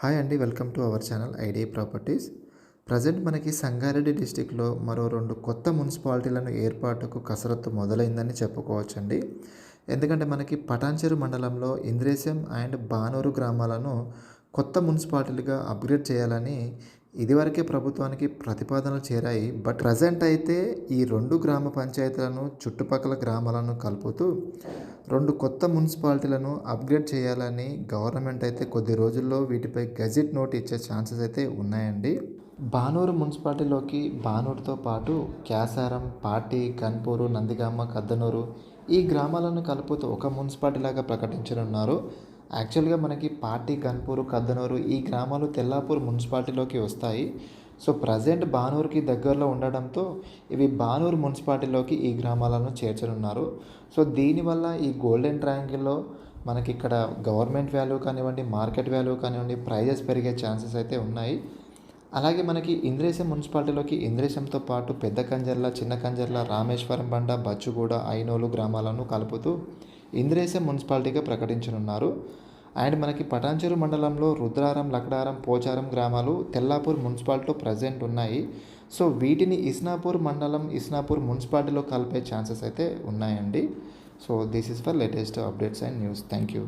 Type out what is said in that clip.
Hi అండి welcome to our channel ID properties. Present మనకి సంగారెడ్డి డిస్టిక్లో మరో రెండు కొత్త మున్సిపాలిటీలను ఏర్పాటుకు కసరత్తు మొదలైందని చెప్పుకోవచ్చండి. ఎందుకంటే మనకి పటాన్చెరు మండలంలో ఇంద్రేశం అండ్ బానూరు గ్రామాలను కొత్త మున్సిపాలిటీలుగా అప్గ్రేడ్ చేయాలని ఇదివరకే ప్రభుత్వానికి ప్రతిపాదనలు చేరాయి. బట్ ప్రజెంట్ అయితే ఈ రెండు గ్రామ పంచాయతీలను చుట్టుపక్కల గ్రామాలను కలుపుతూ రెండు కొత్త మున్సిపాలిటీలను అప్గ్రేడ్ చేయాలని గవర్నమెంట్ అయితే కొద్ది రోజుల్లో వీటిపై గజెట్ నోట్ ఇచ్చే ఛాన్సెస్ అయితే ఉన్నాయండి. బానూరు మున్సిపాలిటీలోకి బానూరుతో పాటు క్యాసారం పాటి కన్పూరు నందిగామ కద్దనూరు ఈ గ్రామాలను కలుపుతూ ఒక మున్సిపాలిటీ లాగా ప్రకటించనున్నారు. యాక్చువల్గా మనకి పాటి కన్పూరు కద్దనూరు ఈ గ్రామాలు తెల్లాపూర్ మున్సిపాలిటీలోకి వస్తాయి. సో ప్రజెంట్ బానూరుకి దగ్గరలో ఉండడంతో ఇవి బానూరు మున్సిపాలిటీలోకి ఈ గ్రామాలను చేర్చనున్నారు. సో దీనివల్ల ఈ గోల్డెన్ ట్రయాంగిల్లో మనకి ఇక్కడ గవర్నమెంట్ వాల్యూ కానివ్వండి మార్కెట్ వాల్యూ కానివ్వండి ప్రైజెస్ పెరిగే ఛాన్సెస్ అయితే ఉన్నాయి. అలాగే మనకి ఇంద్రేశం మున్సిపాలిటీలోకి ఇంద్రేశంతో పాటు పెద్ద కంజర్ల చిన్న కంజర్ల రామేశ్వరం బండ బచ్చుగూడ ఐనోలు గ్రామాలను కలుపుతూ ఇంద్రేశం మున్సిపాలిటీగా ప్రకటించనున్నారు. అండ్ మనకి పటాన్చెరు మండలంలో రుద్రారం లక్డారం పోచారం గ్రామాలు తెల్లాపూర్ మున్సిపాలిటీలో ప్రజెంట్ ఉన్నాయి. సో వీటిని ఇస్నాపూర్ మండలం ఇస్నాపూర్ మున్సిపాలిటీలో కలిపే ఛాన్సెస్ అయితే ఉన్నాయండి. So this is for latest updates and news. Thank you